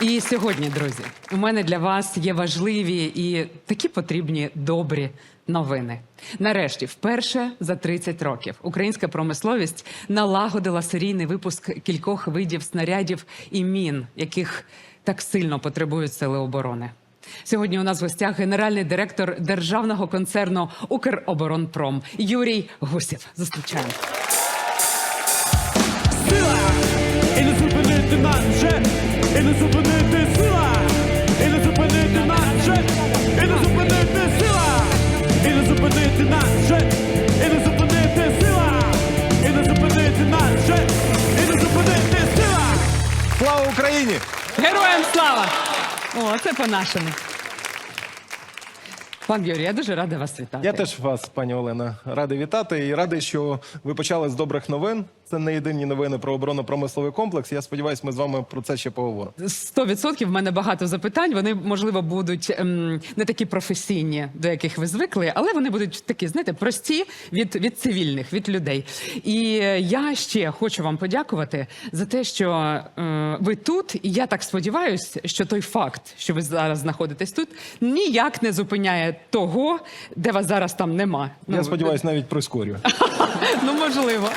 І сьогодні, друзі, у мене для вас є важливі і такі потрібні добрі новини. Нарешті, вперше за 30 років, українська промисловість налагодила серійний випуск кількох видів снарядів і мін, яких так сильно потребують сили оборони. Сьогодні у нас в гостях генеральний директор державного концерну Укроборонпром Юрій Гусєв. Зустрічаємо. сила, і не зупинити нас вже, і не зупинити сила, і не зупинити нас і не зупинити сила, і не зупинити нас і не зупинити сила, і не зупинити нас і не зупинити сила. Слава Україні! Героям слава! О, це по-нашому. Пан Юрій, я дуже рада вас вітати. Я теж вас, пані Олена, радий вітати і радий, що ви почали з добрих новин. Це не єдині новини про оборонно-промисловий комплекс. Я сподіваюся, ми з вами про це ще поговоримо. Сто відсотків в мене багато запитань. Вони можливо будуть ем, не такі професійні, до яких ви звикли, але вони будуть такі, знаєте, прості від, від цивільних, від людей. І е, я ще хочу вам подякувати за те, що е, ви тут. І я так сподіваюся, що той факт, що ви зараз знаходитесь тут, ніяк не зупиняє того, де вас зараз там нема. Я сподіваюся, навіть прискорюю. Ну, можливо.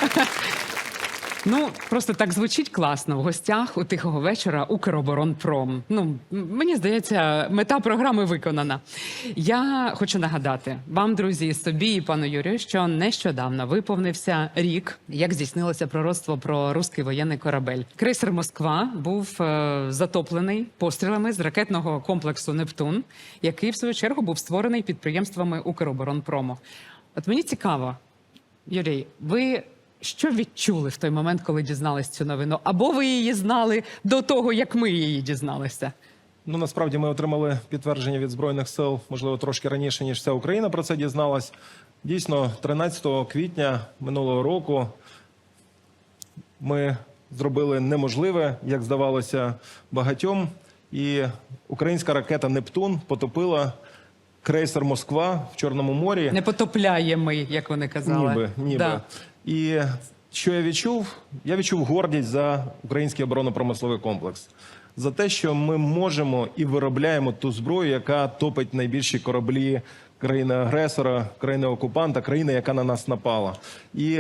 Ну, просто так звучить класно. В гостях у тихого вечора Укроборонпром. Ну, мені здається, мета програми виконана. Я хочу нагадати вам, друзі, собі і пану Юрію, що нещодавно виповнився рік, як здійснилося пророцтво про руський воєнний корабель. Крейсер Москва був е, затоплений пострілами з ракетного комплексу Нептун, який в свою чергу був створений підприємствами Укроборонпрому. От мені цікаво, Юрій, ви що відчули в той момент, коли дізнались цю новину? Або ви її знали до того, як ми її дізналися? Ну насправді ми отримали підтвердження від збройних сил, можливо, трошки раніше ніж вся Україна про це дізналась. Дійсно, 13 квітня минулого року ми зробили неможливе, як здавалося, багатьом. І українська ракета Нептун потопила крейсер Москва в Чорному морі. Не потопляємо, як вони казали. Ніби, ніби. Да. І що я відчув? Я відчув гордість за український оборонно-промисловий комплекс. За те, що ми можемо і виробляємо ту зброю, яка топить найбільші кораблі країни-агресора, країни-окупанта, країни, яка на нас напала. І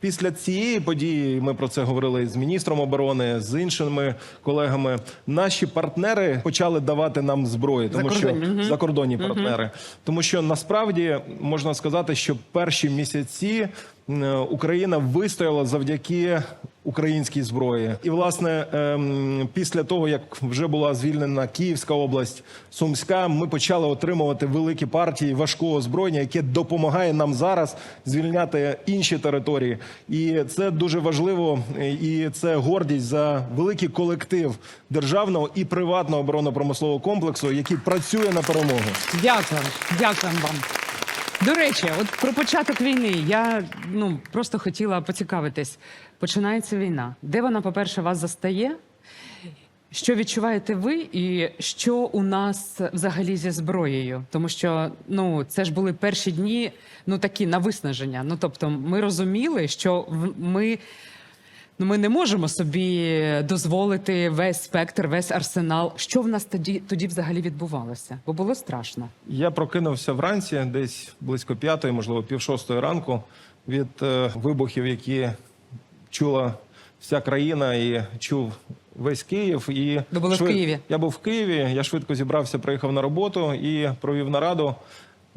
після цієї події ми про це говорили з міністром оборони, з іншими колегами. Наші партнери почали давати нам зброю, тому що Закордонні, закордонні партнери. Тому що насправді можна сказати, що перші місяці Україна вистояла завдяки українській зброї. І власне ем, після того, як вже була звільнена Київська область, Сумська, ми почали отримувати великі партії важкого озброєння, яке допомагає нам зараз звільняти інші території. І це дуже важливо, і це гордість за великий колектив державного і приватного оборонно-промислового комплексу, який працює на перемогу. Дякую, дякую вам. До речі, от про початок війни я ну просто хотіла поцікавитись. Починається війна. Де вона, по-перше, вас застає? Що відчуваєте ви, і що у нас взагалі зі зброєю? Тому що ну це ж були перші дні, ну такі на виснаження. Ну тобто, ми розуміли, що ми. Ну, ми не можемо собі дозволити весь спектр, весь арсенал. Що в нас тоді тоді взагалі відбувалося? Бо було страшно. Я прокинувся вранці, десь близько п'ятої, можливо, пів шостої ранку, від е, вибухів, які чула вся країна і чув весь Київ. І Ви були в Києві? Я був в Києві. Я швидко зібрався, приїхав на роботу і провів нараду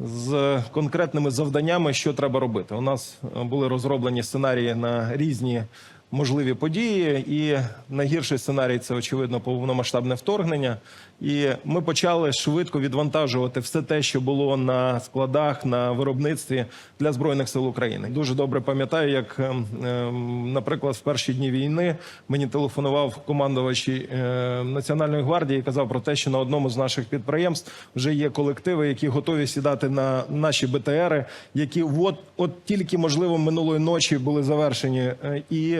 з конкретними завданнями, що треба робити. У нас були розроблені сценарії на різні. Можливі події, і найгірший сценарій це очевидно повномасштабне вторгнення. І ми почали швидко відвантажувати все те, що було на складах, на виробництві для збройних сил України. Дуже добре пам'ятаю, як, ем, ем, наприклад, в перші дні війни мені телефонував командувач е, Національної гвардії і казав про те, що на одному з наших підприємств вже є колективи, які готові сідати на наші БТРи, які от, от тільки можливо минулої ночі були завершені. Е, І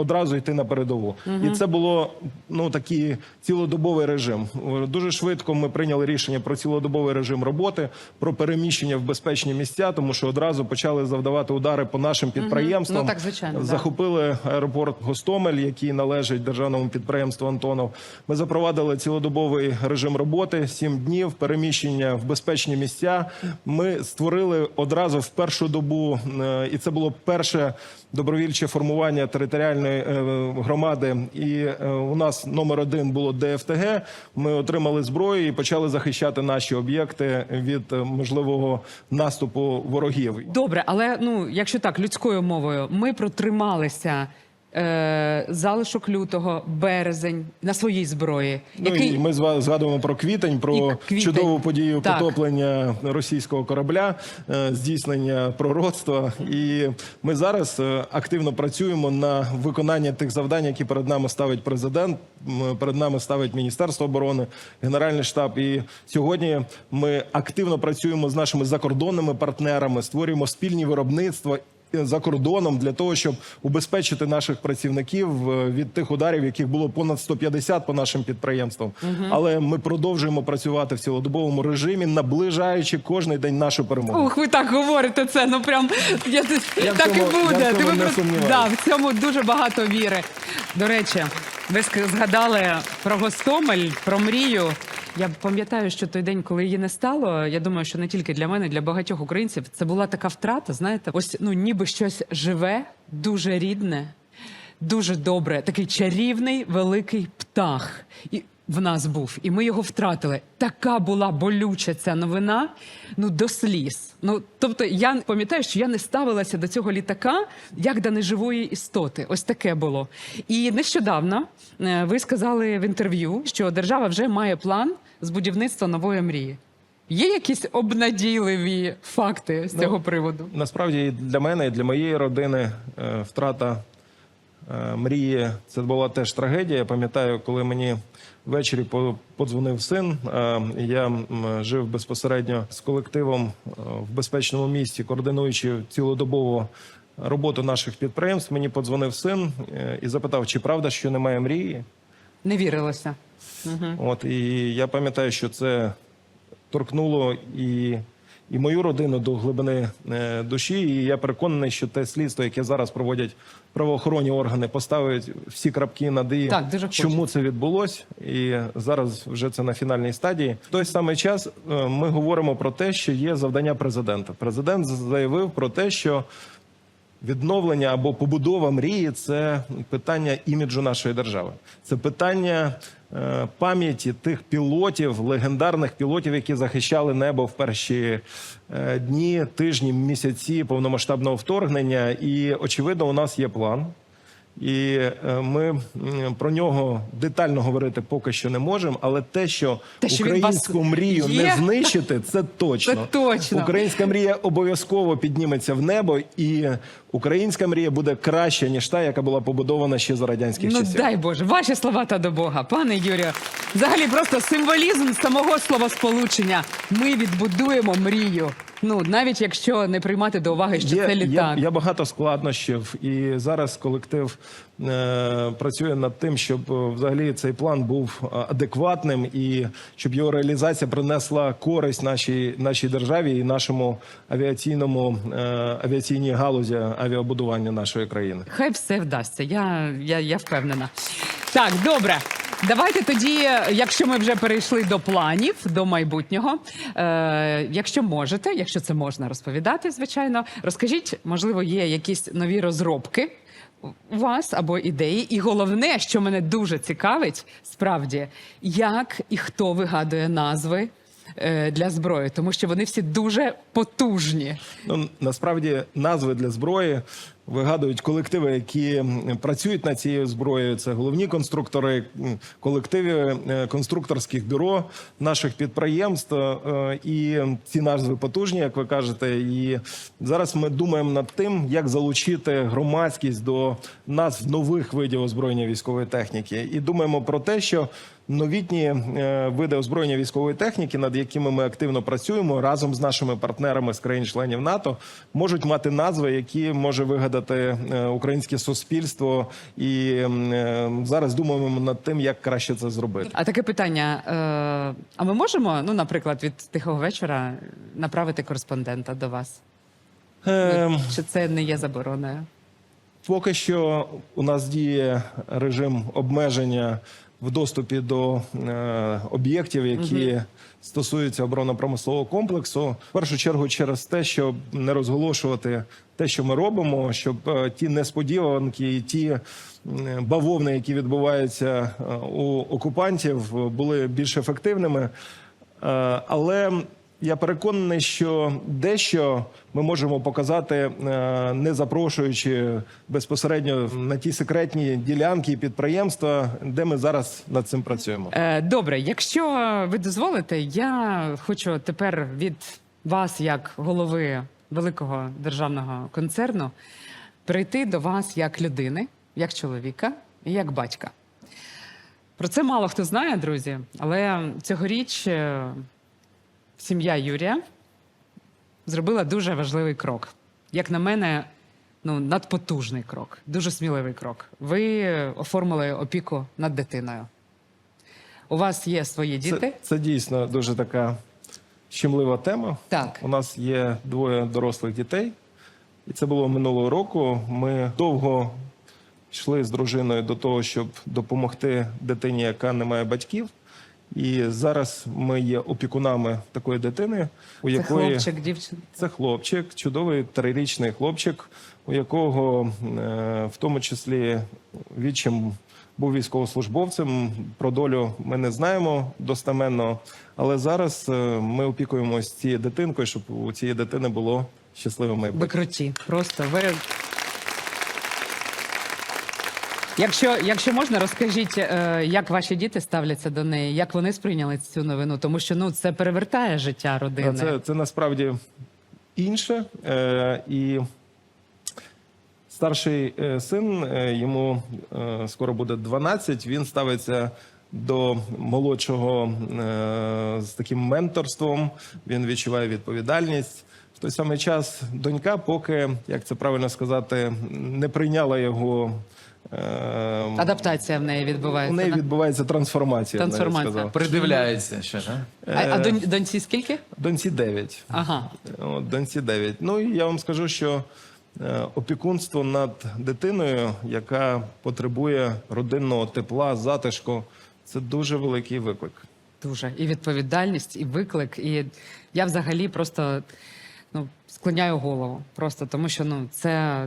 одразу йти на передову. І це було ну такий цілодобовий режим. Дуже швидко ми прийняли рішення про цілодобовий режим роботи, про переміщення в безпечні місця, тому що одразу почали завдавати удари по нашим підприємствам. Ну, так, звичайно, да. Захопили аеропорт Гостомель, який належить державному підприємству Антонов. Ми запровадили цілодобовий режим роботи, сім днів переміщення в безпечні місця. Ми створили одразу в першу добу, е, і це було перше добровільче формування територіальної громади. І е, у нас номер один було ДФТГ. Ми отримали зброю і почали захищати наші об'єкти від е, можливого наступу ворогів. Добре, але ну, якщо так, людською мовою, ми протрималися е, залишок лютого, березень на своїй зброї. Ну, і ми згадуємо про квітень, про квітень. чудову подію Так. потоплення російського корабля, е, здійснення пророцтва. І ми зараз е, активно працюємо на виконання тих завдань, які перед нами ставить президент, перед нами ставить Міністерство оборони, Генеральний штаб. І сьогодні ми активно працюємо з нашими закордонними партнерами, створюємо спільні виробництва за кордоном для того, щоб убезпечити наших працівників е, від тих ударів, яких було понад 150 по нашим підприємствам. Але ми продовжуємо працювати в цілодобовому режимі, наближаючи кожний день нашу перемогу. Ух, ви так говорите це. Ну прям я, Я так цьому- і буде. я в Ти цьому ви не сумніваюся. да, в цьому дуже багато віри. До речі, ви згадали про Гостомель, про мрію. Я пам'ятаю, що той день, коли її не стало, я думаю, що не тільки для мене, для багатьох українців, це була така втрата. Знаєте, ось ну ніби щось живе, дуже рідне, дуже добре, такий чарівний великий птах. І в нас був, і ми його втратили. Така була болюча ця новина, ну до сліз. Ну тобто, я пам'ятаю, що я не ставилася до цього літака як до неживої істоти. Ось таке було. І нещодавно е, ви сказали в інтерв'ю, що держава вже має план з будівництва нової мрії. Є якісь обнадійливі факти з цього приводу? Насправді і для мене і для моєї родини е, втрата е, мрії це була теж трагедія. Я пам'ятаю, коли мені ввечері по- подзвонив син. е, Я жив безпосередньо з колективом е, в безпечному місті, координуючи цілодобово роботу наших підприємств. Мені подзвонив син е, і запитав, чи правда, що немає мрії. Не вірилося. От і я пам'ятаю, що це торкнуло і, і мою родину до глибини е, душі. І я переконаний, що те слідство, яке зараз проводять правоохоронні органи, поставить всі крапки над «і», Так, дуже чому це відбулось. І зараз вже це на фінальній стадії. В той самий час е, ми говоримо про те, що є завдання президента. Президент заявив про те, що Відновлення або побудова мрії це питання іміджу нашої держави. Це питання е, пам'яті тих пілотів, легендарних пілотів, які захищали небо в перші е, дні, тижні, місяці повномасштабного вторгнення. І очевидно, у нас є план. І е, ми про нього детально говорити поки що не можемо. Але те, що, Те, що українську мрію є. не знищити, це точно. Це точно. Українська мрія обов'язково підніметься в небо, і українська мрія буде краща ніж та, яка була побудована ще за радянських Ну часів. дай Боже, ваші слова та до Бога, пане Юрію. Взагалі просто символізм самого словосполучення. Ми відбудуємо мрію. Ну навіть якщо не приймати до уваги, що це Є, це літак. є багато складнощів, і зараз колектив працює над тим, щоб е, взагалі цей план був е, адекватним і щоб його реалізація принесла користь нашій нашій державі і нашому авіаційному е, авіаційній галузі авіабудування нашої країни. Хай все вдасться. Я, я, я впевнена. Так, добре. Давайте тоді, якщо ми вже перейшли до планів, до майбутнього. Е, якщо можете, якщо це можна розповідати, звичайно, розкажіть, можливо, є якісь нові розробки вас або ідеї. І головне, що мене дуже цікавить, справді, як і хто вигадує назви е, для зброї, тому що вони всі дуже потужні. Ну насправді назви для зброї вигадують колективи, які працюють над цією зброєю. Це головні конструктори, колективи е, конструкторських бюро наших підприємств. Е, І ці назви потужні, як ви кажете. І зараз ми думаємо над тим, як залучити громадськість до назв нових видів озброєння військової техніки, і думаємо про те, що новітні е, види озброєння військової техніки, над якими ми активно працюємо разом з нашими партнерами з країн-членів НАТО, можуть мати назви, які може вигадати е, українське суспільство. І е, зараз думаємо над тим, як краще це зробити. А таке питання: а ми можемо, ну, наприклад, від тихого вечора направити кореспондента до вас? Ем, Чи це не є забороною? Поки що у нас діє режим обмеження в доступі до е, об'єктів, які стосуються оборонно-промислового комплексу. В першу чергу через те, щоб не розголошувати те, що ми робимо, щоб е, ті несподіванки і ті е, бавовни, які відбуваються е, у окупантів, були більш ефективними. Е, Але я переконаний, що дещо ми можемо показати, е, не запрошуючи безпосередньо на ті секретні ділянки і підприємства, де ми зараз над цим працюємо. Е, добре, якщо ви дозволите, я хочу тепер від вас, як голови великого державного концерну, прийти до вас як людини, як чоловіка і як батька. Про це мало хто знає, друзі, але цьогоріч е, сім'я Юрія зробила дуже важливий крок. Як на мене, ну, надпотужний крок, дуже сміливий крок. Ви оформили опіку над дитиною. У вас є свої діти? Це, це дійсно дуже така щемлива тема. Так. У нас є двоє дорослих дітей, і це було минулого року. Ми довго йшли з дружиною до того, щоб допомогти дитині, яка не має батьків. І зараз ми є опікунами такої дитини, у Це якої хлопчик, дівчина. це хлопчик, чудовий трирічний хлопчик, у якого е, в тому числі відчим був військовослужбовцем. Про долю ми не знаємо достеменно, але зараз е, ми опікуємося цією дитинкою, щоб у цієї дитини було щасливе майбутнє. круті. Просто ви. Якщо, якщо можна, розкажіть, е, як ваші діти ставляться до неї, як вони сприйняли цю новину, тому що ну це перевертає життя родини. Це, це насправді інше. Е, і старший е, син, йому скоро буде 12, він ставиться до молодшого з таким менторством, він відчуває відповідальність. В той самий час донька, поки, як це правильно сказати, не прийняла його. Е, Адаптація в неї відбувається. У неї да? відбувається трансформація. я Трансформація. сказав. Придивляється ще ж. а? А, а доньці скільки? Доньці 9. Ага. От, доньці 9. Ну і я вам скажу, що е, опікунство над дитиною, яка потребує родинного тепла, затишку, це дуже великий виклик. Дуже. І відповідальність, і виклик. І я взагалі просто ну, склоняю голову. Просто тому що ну, це,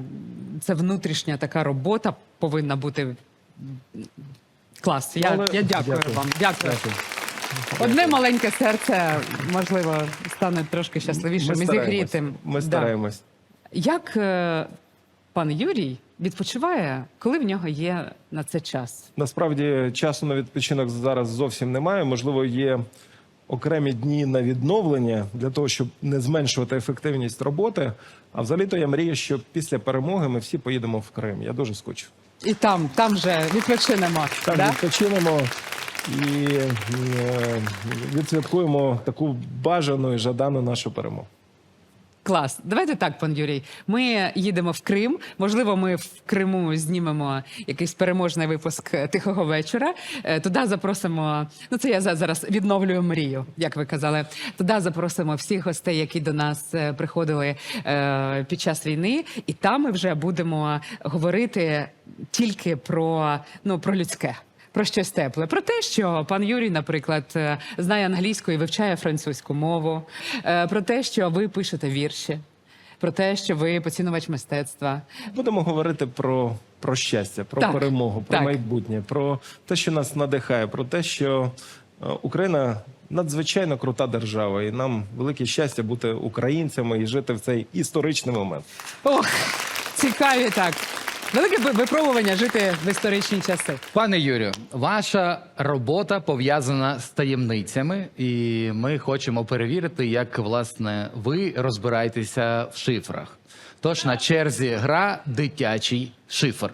це внутрішня така робота повинна бути. Клас. Я, Але- я дякую, Дякую. вам. Дякую. Дякую. Одне маленьке серце, можливо, стане трошки щасливішим і зігрітим. Ми Да. стараємось. Як е, пан Юрій відпочиває, коли в нього є на це час? Насправді часу на відпочинок зараз зовсім немає. Можливо, є окремі дні на відновлення для того, щоб не зменшувати ефективність роботи. А взагалі-то я мрію, що після перемоги ми всі поїдемо в Крим. Я дуже скучу. І там, там же відпочинемо. Там да? відпочинемо і е, відсвяткуємо таку бажану і жадану нашу перемогу. Клас. Давайте так, пан Юрій. Ми їдемо в Крим. Можливо, ми в Криму знімемо якийсь переможний випуск тихого вечора. Е, Туди запросимо. Ну, це я за- зараз відновлюю мрію, як ви казали. Туди запросимо всіх гостей, які до нас е, приходили е, під час війни, і там ми вже будемо говорити тільки про, ну, про людське. Про щось тепле, про те, що пан Юрій, наприклад, е, знає англійську і вивчає французьку мову, е, про те, що ви пишете вірші, про те, що ви поцінувач мистецтва. Будемо говорити про, про щастя, про Так, перемогу, про так. майбутнє, про те, що нас надихає, про те, що е, Україна надзвичайно крута держава, і нам велике щастя бути українцями і жити в цей історичний момент. Ох, цікаві так. Велике випробування жити в історичні часи. Пане Юрію, ваша робота пов'язана з таємницями, і ми хочемо перевірити, як власне ви розбираєтеся в шифрах. Тож на черзі гра дитячий шифр.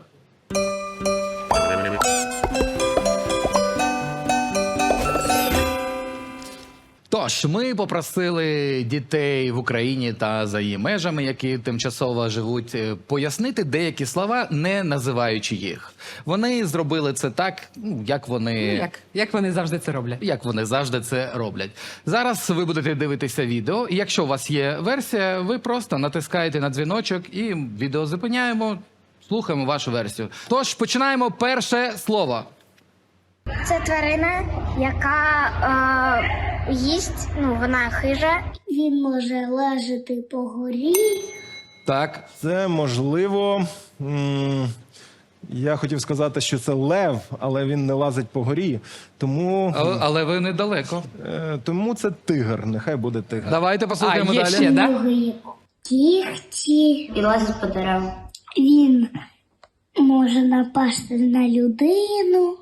Тож ми попросили дітей в Україні та за її межами, які тимчасово живуть, е, пояснити деякі слова, не називаючи їх. Вони зробили це так, ну, як вони. Як, як вони завжди це роблять? Як вони завжди це роблять. Зараз ви будете дивитися відео. І якщо у вас є версія, ви просто натискаєте на дзвіночок і відео зупиняємо, слухаємо вашу версію. Тож починаємо перше слово. Це тварина, яка е, їсть, ну вона хижа. Він може лежати по горі. Так, Це можливо. м, Я хотів сказати, що це лев, але він не лазить по горі. Тому, але, але ви недалеко. е, тому це тигр. Нехай буде тигр. Давайте послухаємо А, є далі. ще, да? Ноги. І лазить по деревам. Він може напасти на людину,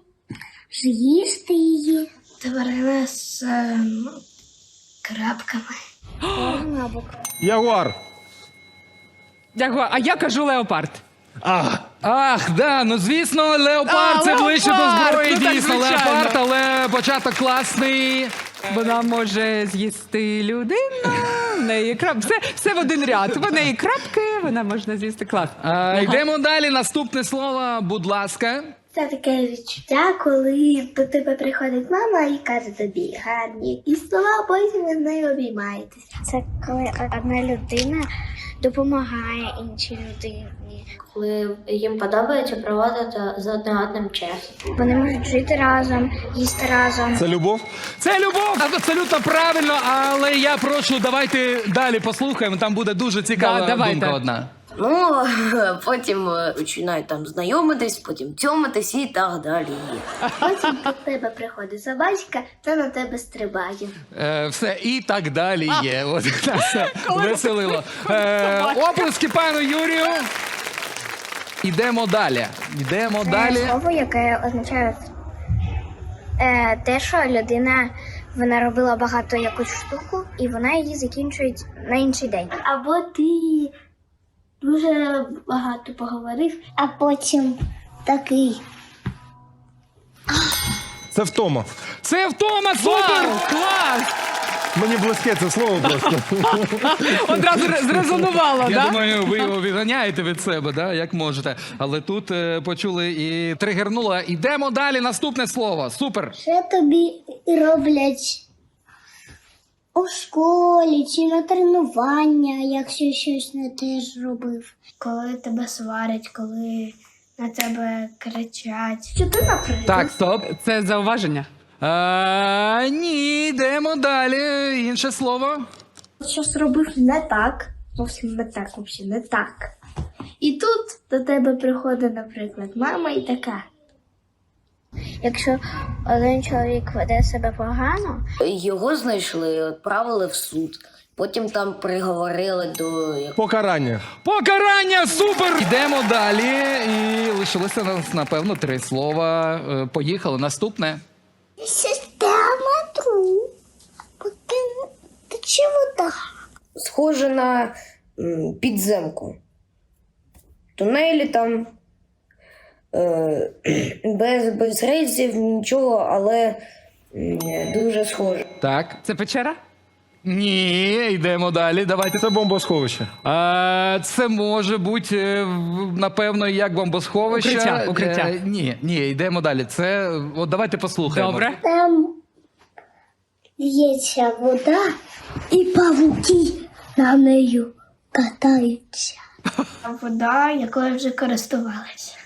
з'їсти її. Тварина з ем, крапками. Ягуар. Дякую. А я кажу леопард. Ах, да, ну звісно, леопард А, це ближче до леопард, зброї. ну так, дійсно, звичайно. леопард, але початок класний. Вона може з'їсти людину. В неї крап... все, все в один ряд. В неї крапки, вона можна з'їсти клас. А, йдемо далі. Наступне слово, будь ласка. Це таке відчуття, коли до тебе приходить мама і каже тобі гарні і слова, а потім ви з нею обіймаєтесь. Це коли одна людина допомагає іншій людині. коли їм подобається проводити з одним одним час. Вони можуть жити разом, їсти разом. Це любов. Це любов, абсолютно правильно, але я прошу, давайте далі послухаємо. Там буде дуже цікава Да, давайте. думка одна. Ну, потім е, починають там знайомитись, потім цьомитись і так далі. Потім до тебе приходить собачка та на тебе стрибає. Е, все і так далі є. От веселило. Е, оплески пану Юрію. Ідемо далі. Йдемо Це далі. слово, яке означає е, те, що людина вона робила багато якусь штуку, і вона її закінчує на інший день. Або ти дуже багато поговорив, а потім такий. Це втома. Це втома, супер! Вау, клас! Мені близьке це слово просто. Одразу ре- зрезонувало, Я да? думаю, ви його відганяєте від себе, да? як можете. Але тут е, почули і тригернуло. Ідемо далі. Наступне слово. Супер. Що тобі роблять у школі чи на тренування, якщо щось не те зробив? Коли тебе сварять, коли на тебе кричать. Що ти, наприклад? Так, стоп. Це зауваження. А, ні, йдемо далі. Інше слово. Щось робив не так, зовсім не так, взагалі не так. І тут до тебе приходить, наприклад, мама і така. Якщо один чоловік веде себе погано, Його знайшли, відправили в суд. Потім там приговорили до Покарання. Покарання, супер! Йдемо далі. І лишилося нас, напевно, три слова. Е, Поїхали. Наступне. система тру, поки тече вода. схоже на підземку. Тунелі там без, без рейсів, нічого, але дуже схоже. Так. Це печера? Ні, йдемо далі. Давайте. Це бомбосховище. А, це може бути, е, напевно, як бомбосховище. Укриття, укриття. Е, ні, ні, йдемо далі. Це. От давайте послухаємо. Добре. Там лється вода, і павуки на нею катаються. Вода, якою вже користувалися.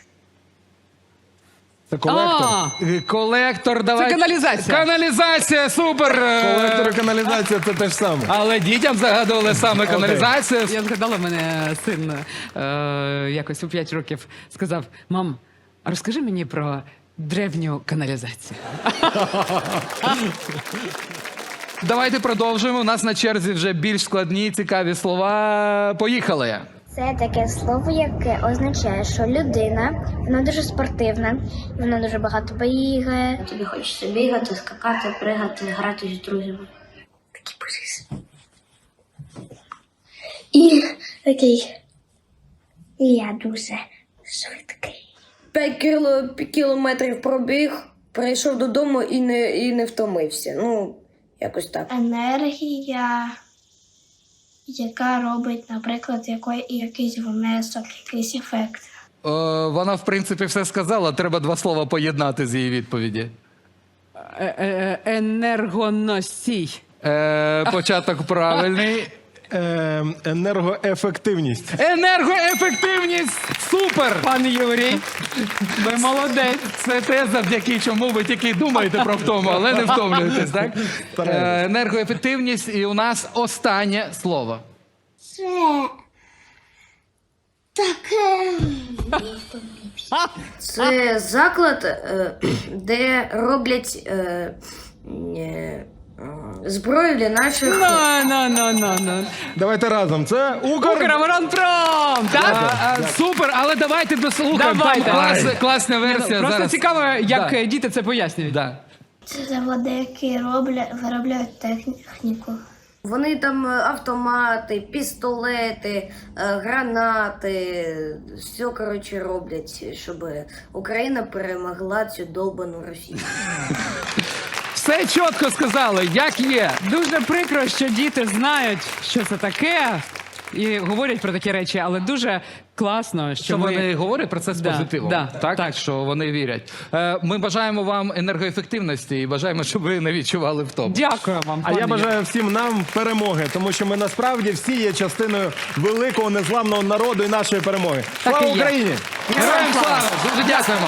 Це колектор. Е, Колектор, давай. каналізація. Каналізація, супер! Е, Колектор і каналізація це те ж саме. Але дітям загадували саме каналізацію. Я згадала, мене син е, якось у 5 років сказав: мам, а розкажи мені про древню каналізацію. Давайте продовжуємо. У нас на черзі вже більш складні, цікаві слова. Поїхали. Це таке слово, яке означає, що людина вона дуже спортивна, вона дуже багато бігає. Тобі хочеться бігати, скакати, пригати, грати з друзями. Такий божись. І такий. І я дуже швидкий. 5 кіло, кілометрів пробіг, прийшов додому і не, і не втомився. Ну, Якось так. Енергія, яка робить, наприклад, який, якийсь внесок, якийсь ефект. О, вона, в принципі, все сказала. Треба два слова поєднати з її відповіді. Е, е, Енергоносій. Е, початок правильний. Е, енергоефективність. Енергоефективність! Супер! Пан Юрій, ви молодець. Це те, завдяки чому ви тільки думаєте про втому, але не втомлюєтесь, так? Е, енергоефективність, і у нас останнє слово. Це таке. Це заклад, е, де роблять е, е, зброю для наших. На, на, на, на, на. Давайте разом. Це Укр. Укроборонпром, так? А, а, супер, але давайте дослухаємо. Давайте. Там клас, класна версія. Просто зараз. цікаво, як Да. е, діти це пояснюють. Да. Це заводи, які роблять, виробляють техніку. Вони там е, автомати, пістолети, е, гранати, все коротше роблять, щоб Україна перемогла цю долбану Росію. Все чітко сказали, як є. Дуже прикро, що діти знають, що це таке, і говорять про такі речі, але дуже класно, що, Що ми... вони говорять про це з Да, позитивом. да, так? так. що вони вірять. Е, ми бажаємо вам енергоефективності і бажаємо, щоб ви не відчували втому. Дякую вам. А пане я бажаю всім нам перемоги, тому що ми насправді всі є частиною великого незламного народу і нашої перемоги. Так Слава і є. Україні! Героям слава! Дуже дякуємо.